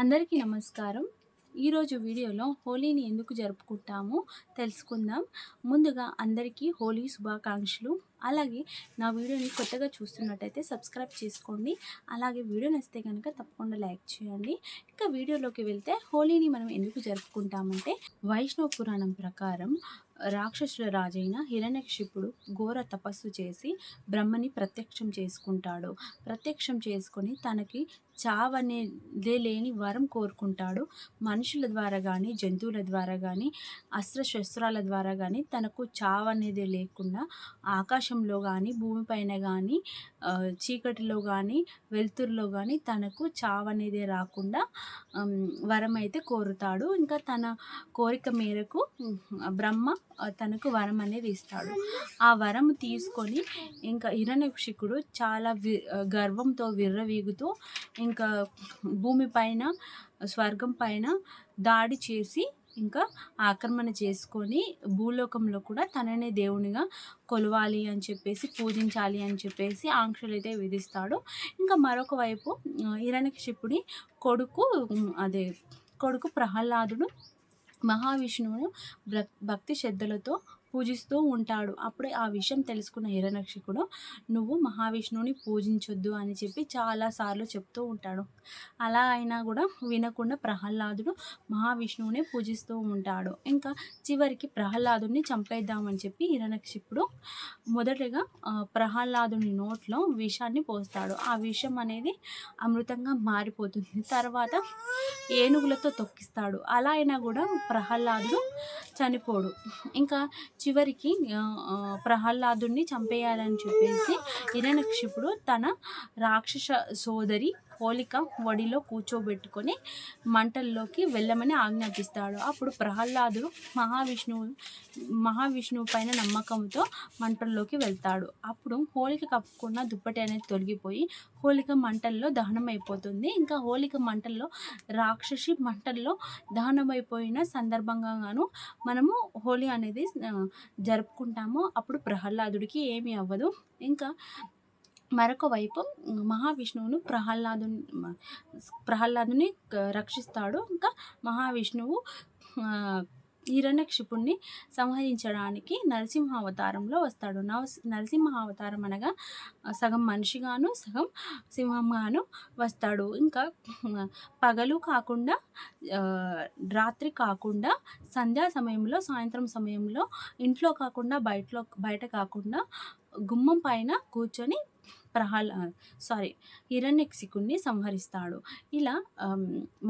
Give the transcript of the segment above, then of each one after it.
అందరికీ నమస్కారం. ఈరోజు వీడియోలో హోలీని ఎందుకు జరుపుకుంటామో తెలుసుకుందాం. ముందుగా అందరికీ హోలీ శుభాకాంక్షలు. అలాగే నా వీడియోని కొత్తగా చూస్తున్నట్టయితే సబ్స్క్రైబ్ చేసుకోండి. అలాగే వీడియో నచ్చితే కనుక తప్పకుండా లైక్ చేయండి. ఇంకా వీడియోలోకి వెళ్తే హోలీని మనం ఎందుకు జరుపుకుంటామంటే వైష్ణవ పురాణం ప్రకారం రాక్షసుల రాజైన హిరణ్యక్షిపుడు ఘోర తపస్సు చేసి బ్రహ్మని ప్రత్యక్షం చేసుకుంటాడు. ప్రత్యక్షం చేసుకొని తనకి చావనేదే లేని వరం కోరుకుంటాడు. మనుషుల ద్వారా కానీ జంతువుల ద్వారా కానీ అస్త్రశస్త్రాల ద్వారా కానీ తనకు చావనేదే లేకుండా ఆకాశంలో కానీ భూమిపైన కానీ చీకటిలో కానీ వెలుతురులో కానీ తనకు చావనేదే రాకుండా వరం అయితే కోరుతాడు. ఇంకా తన కోరిక మేరకు బ్రహ్మ తనకు వరం అనేది ఇస్తాడు. ఆ వరం తీసుకొని ఇంకా హిరణ్యక్షికుడు చాలా వి గర్వంతో విర్రవీగుతూ ఇంకా భూమిపైన స్వర్గం పైన దాడి చేసి ఇంకా ఆక్రమణ చేసుకొని భూలోకంలో కూడా తననే దేవునిగా కొలవాలి అని చెప్పేసి పూజించాలి అని చెప్పేసి ఆంక్షలు అయితే విధిస్తాడు. ఇంకా మరొక వైపు హిరణ్యక్షిపుడి కొడుకు అదే కొడుకు ప్రహ్లాదుడు మహావిష్ణువును భక్తి శ్రద్ధలతో పూజిస్తూ ఉంటాడు. అప్పుడే ఆ విషయం తెలుసుకున్న హిరణ్యక్షకుడు నువ్వు మహావిష్ణువుని పూజించొద్దు అని చెప్పి చాలాసార్లు చెప్తూ ఉంటాడు. అలా అయినా కూడా వినకుండా ప్రహ్లాదుడు మహావిష్ణువుని పూజిస్తూ ఉంటాడు. ఇంకా చివరికి ప్రహ్లాదుని చంపేద్దామని చెప్పి హిరణ్యక్షిపుడు మొదటగా ప్రహ్లాదుని నోట్లో విషాన్ని పోస్తాడు. ఆ విషం అనేది అమృతంగా మారిపోతుంది. తర్వాత ఏనుగులతో తొక్కిస్తాడు. అలా అయినా కూడా ప్రహ్లాదుడు చనిపోడు. ఇంకా చివరికి ప్రహ్లాదుని చంపేయాలని చెప్పేసి హిరణ్యక్షిపుడు తన రాక్షస సోదరి హోలిక వడిలో కూర్చోబెట్టుకొని మంటల్లోకి వెళ్ళమని ఆజ్ఞాపిస్తాడు. అప్పుడు ప్రహ్లాదుడు మహావిష్ణువు మహావిష్ణువు పైన నమ్మకంతో మంటల్లోకి వెళ్తాడు. అప్పుడు హోలిక కప్పుకున్న దుప్పటి అనేది తొలగిపోయి హోలిక మంటల్లో దహనం అయిపోతుంది ఇంకా హోలిక మంటల్లో రాక్షసి మంటల్లో దహనమైపోయిన సందర్భంగాను మనము హోలీ అనేది జరుపుకుంటాము. అప్పుడు ప్రహ్లాదుడికి ఏమీ అవ్వదు. ఇంకా మరొక వైపు మహావిష్ణువును ప్రహ్లాదు ప్రహ్లాదుని రక్షిస్తాడు. ఇంకా మహావిష్ణువు హిరణ్యక్షిపుణ్ణి సంహరించడానికి నరసింహ అవతారంలో వస్తాడు. నవ నరసింహ అవతారం అనగా సగం మనిషిగాను సగం సింహంగాను వస్తాడు. ఇంకా పగలు కాకుండా రాత్రి కాకుండా సంధ్యా సమయంలో సాయంత్రం సమయంలో ఇంట్లో కాకుండా బయటలో బయట కాకుండా గుమ్మం పైన కూర్చొని ప్రహ్లా సారీ హిరణ్యక్షికుణ్ణి సంహరిస్తాడు. ఇలా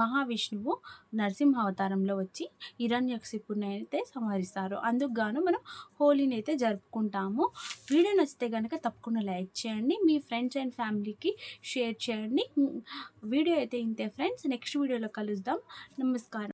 మహావిష్ణువు నరసింహ అవతారంలో వచ్చి హిరణ్యక్షిపుణ్ణి అయితే సంహరిస్తారు. అందుకు గాను మనం హోలీని అయితే జరుపుకుంటాము. వీడియో నచ్చితే కనుక తప్పకుండా లైక్ చేయండి. మీ ఫ్రెండ్స్ అండ్ ఫ్యామిలీకి షేర్ చేయండి. వీడియో అయితే ఇంతే ఫ్రెండ్స్. నెక్స్ట్ వీడియోలో కలుద్దాం. నమస్కారం.